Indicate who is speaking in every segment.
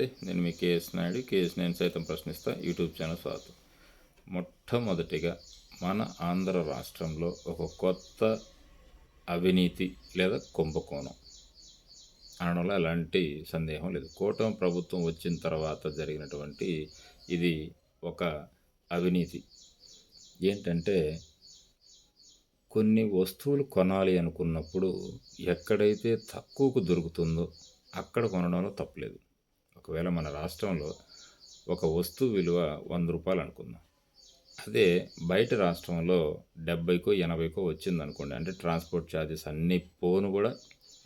Speaker 1: నమస్తే నేను మీ KS Naidu. KS నేను సైతం ప్రశ్నిస్తా. యూట్యూబ్ ఛానల్ స్వాగతం. మొట్టమొదటిగా మన ఆంధ్ర రాష్ట్రంలో ఒక కొత్త అవినీతి లేదా కుంభకోణం అనడంలో ఎలాంటి సందేహం లేదు. కూటమి ప్రభుత్వం వచ్చిన తర్వాత జరిగినటువంటి ఇది ఒక అవినీతి. ఏంటంటే కొన్ని వస్తువులు కొనాలి అనుకున్నప్పుడు ఎక్కడైతే తక్కువకు దొరుకుతుందో అక్కడ కొనడంలో తప్పలేదు ఒకవేళ మన రాష్ట్రంలో ఒక వస్తువు విలువ వంద రూపాయలు అనుకుందాం. అదే బయట రాష్ట్రంలో డెబ్బైకో ఎనభైకో వచ్చింది అనుకోండి అంటే ట్రాన్స్పోర్ట్ ఛార్జెస్ అన్నీ పోను కూడా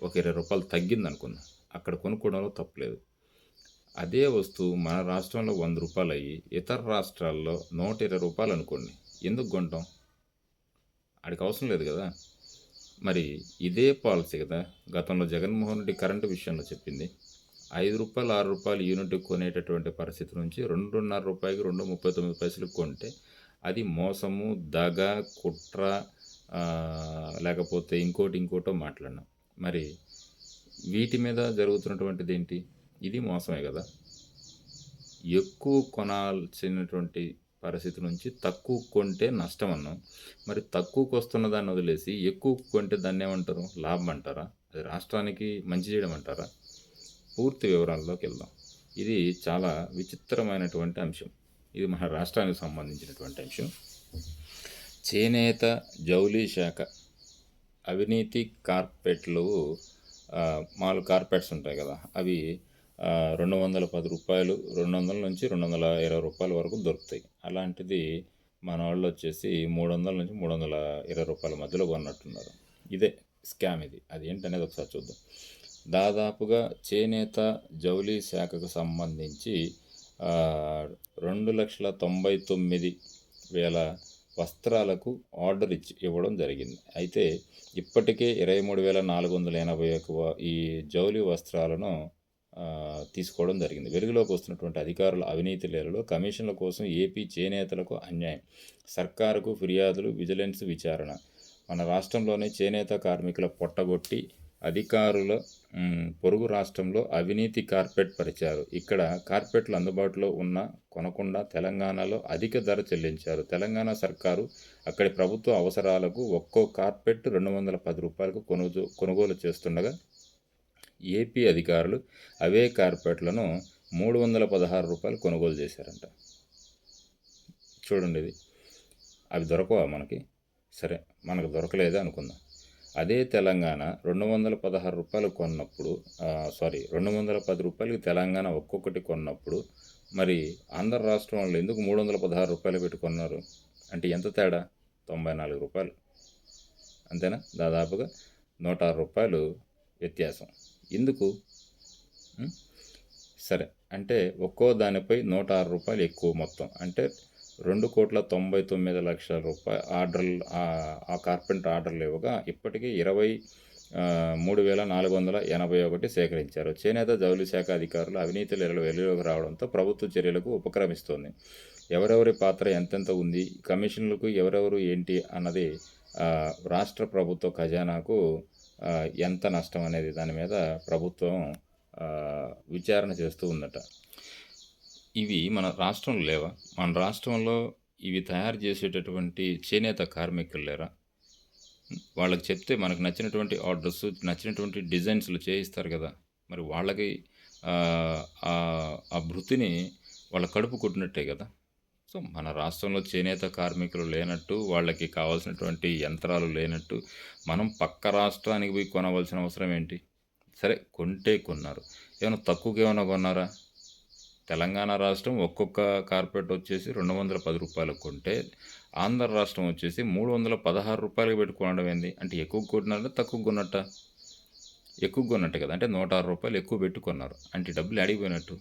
Speaker 1: ఒక ఇరవై రూపాయలు తగ్గింది అనుకుందాం అక్కడ కొనుక్కోవడంలో తప్పలేదు అదే వస్తువు మన రాష్ట్రంలో వంద రూపాయలు అయ్యి ఇతర రాష్ట్రాల్లో నూట ఇరవై రూపాయలు అనుకోండి ఎందుకు కొంటాం? ఆడికి అవసరం లేదు కదా. మరి ఇదే పాలసీ కదా. గతంలో జగన్మోహన్ రెడ్డి కరెంటు విషయంలో చెప్పింది. ఐదు రూపాయలు ఆరు రూపాయలు యూనిట్ కొనేటటువంటి పరిస్థితి నుంచి రెండున్నర రూపాయలకి రెండు ముప్పై తొమ్మిది పైసలు కొంటే అది మోసము దగ కుట్ర లేకపోతే ఇంకోటి ఇంకోటో మాట్లాడినాం. మరి వీటి మీద జరుగుతున్నటువంటిది ఏంటి? ఇది మోసమే కదా. ఎక్కువ కొనాల్సినటువంటి పరిస్థితి నుంచి తక్కువ కొంటే నష్టం అన్నాం. మరి తక్కువకు వస్తున్న దాన్ని వదిలేసి ఎక్కువ కొంటే దాన్ని ఏమంటారు? లాభం అంటారా? అది రాష్ట్రానికి మంచి చేయడం అంటారా? పూర్తి వివరాల్లోకి వెళ్దాం. ఇది చాలా విచిత్రమైనటువంటి అంశం. ఇది మన రాష్ట్రానికి సంబంధించినటువంటి అంశం. చేనేత జౌలీ శాఖ అవినీతి కార్పెట్లు మాలు కార్పెట్స్ ఉంటాయి కదా అవి రెండు వందల పది రూపాయలు రెండు వందల నుంచి రెండు వందల ఇరవై రూపాయల వరకు దొరుకుతాయి. అలాంటిది మన వాళ్ళు వచ్చేసి మూడు వందల నుంచి మూడు వందల ఇరవై రూపాయల మధ్యలో కొన్నట్టున్నారు. ఇదే స్కామ్ ఇది. అది ఏంటనేది ఒకసారి చూద్దాం. దాదాపుగా చేనేత జౌలీ శాఖకు సంబంధించి రెండు లక్షల తొంభై తొమ్మిది వేల వస్త్రాలకు ఆర్డర్ ఇచ్చి ఇవ్వడం జరిగింది. అయితే ఇప్పటికే ఇరవై మూడు వేల నాలుగు వందల ఎనభై ఒక ఈ జౌలి వస్త్రాలను తీసుకోవడం జరిగింది. వెలుగులోకి వస్తున్నటువంటి అధికారుల అవినీతి లేలలో కమిషన్ల కోసం ఏపీ చేనేతలకు అన్యాయం సర్కారుకు ఫిర్యాదులు విజిలెన్స్ విచారణ. మన రాష్ట్రంలోనే చేనేత కార్మికుల పొట్టగొట్టి అధికారుల పొరుగు రాష్ట్రంలో అవినీతి కార్పెట్ పరిచారు. ఇక్కడ కార్పెట్లు అందుబాటులో ఉన్న కొనకుండా తెలంగాణలో అధిక ధర చెల్లించారు. తెలంగాణ సర్కారు అక్కడి ప్రభుత్వ అవసరాలకు ఒక్కో కార్పెట్ రెండు వందల పది రూపాయలకు కొనుగోలు కొనుగోలు చేస్తుండగా ఏపీ అధికారులు అవే కార్పెట్లను మూడు వందల పదహారు రూపాయలు కొనుగోలు చేశారంట. చూడండి ఇది. అవి దొరకవా మనకి? సరే మనకు దొరకలేదు అనుకుందాం. అదే తెలంగాణ రెండు వందల పదహారు రూపాయలు కొన్నప్పుడు సారీ రెండు వందల పది రూపాయలకి తెలంగాణ ఒక్కొక్కటి కొన్నప్పుడు మరి ఆంధ్ర రాష్ట్రం వాళ్ళు ఎందుకు మూడు వందల పదహారు రూపాయలు పెట్టుకున్నారు అంటే ఎంత తేడా? తొంభై నాలుగు రూపాయలు. అంతేనా? దాదాపుగా నూట ఆరు రూపాయలు వ్యత్యాసం. ఎందుకు? సరే అంటే ఒక్కో దానిపై నూట ఆరు రూపాయలు ఎక్కువ మొత్తం. అంటే రెండు కోట్ల తొంభై తొమ్మిది లక్షల రూపాయలు ఆర్డర్లు ఆ- కార్పెంటర్ ఆర్డర్లు ఇవ్వగా ఇప్పటికీ ఇరవై మూడు వేల నాలుగు వందల ఎనభై ఒకటి సేకరించారు. చేనేత జౌలి శాఖ అధికారులు అవినీతి లేరలు వెలుగులోకి రావడంతో ప్రభుత్వ చర్యలకు ఉపక్రమిస్తోంది. ఎవరెవరి పాత్ర ఎంతెంత ఉంది కమిషన్లకు ఎవరెవరు ఏంటి అన్నది రాష్ట్ర ప్రభుత్వ ఖజానాకు ఎంత నష్టం అనేది దాని మీద ప్రభుత్వం విచారణ చేస్తూ ఉందట. ఇవి మన రాష్ట్రంలో లేవా? మన రాష్ట్రంలో ఇవి తయారు చేసేటటువంటి చేనేత కార్మికులు లేరా? వాళ్ళకి చెప్తే మనకు నచ్చినటువంటి ఆర్డర్స్ నచ్చినటువంటి డిజైన్స్లు చేయిస్తారు కదా. మరి వాళ్ళకి ఆ, వృత్తిని భృతిని వాళ్ళ కడుపు కొట్టినట్టే కదా. సో మన రాష్ట్రంలో చేనేత కార్మికులు లేనట్టు వాళ్ళకి కావాల్సినటువంటి యంత్రాలు లేనట్టు మనం పక్క రాష్ట్రానికి పోయి కొనవలసిన అవసరం ఏంటి? సరే కొంటే కొన్నారు. ఏమైనా తక్కువకి ఏమైనా కొన్నారా? తెలంగాణ రాష్ట్రం ఒక్కొక్క కార్పెట్ వచ్చేసి రెండు వందల పది రూపాయలకు కొంటే ఆంధ్ర రాష్ట్రం వచ్చేసి మూడు వందల పదహారు రూపాయలకు పెట్టుకోవడం ఏంది? అంటే ఎక్కువ కొట్టినారా తక్కువ కొన్నట్ట? ఎక్కువ కొన్నట్టు కదా అంటే నూట ఆరు రూపాయలు ఎక్కువ పెట్టుకున్నారు. అంటే డబ్బులు అడిగిపోయినట్టు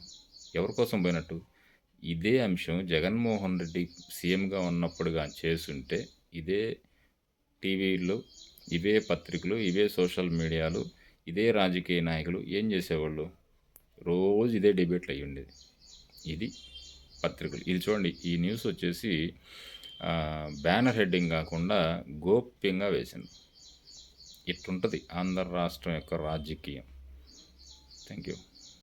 Speaker 1: ఎవరి కోసం పోయినట్టు? ఇదే అంశం జగన్మోహన్ రెడ్డి సీఎంగా ఉన్నప్పుడుగా చేస్తుంటే ఇదే టీవీలు ఇవే పత్రికలు ఇవే సోషల్ మీడియాలు ఇదే రాజకీయ నాయకులు ఏం చేసేవాళ్ళు? రోజు ఇదే డిబేట్లు అయ్యి ఉండేది. ఇది పత్రికలు. ఇది చూడండి ఈ న్యూస్ వచ్చేసి బ్యానర్ హెడ్డింగ్ కాకుండా గోప్యంగా వేసింది. ఇట్లుంటుంది ఆంధ్ర రాష్ట్రం యొక్క రాజకీయం. Thank you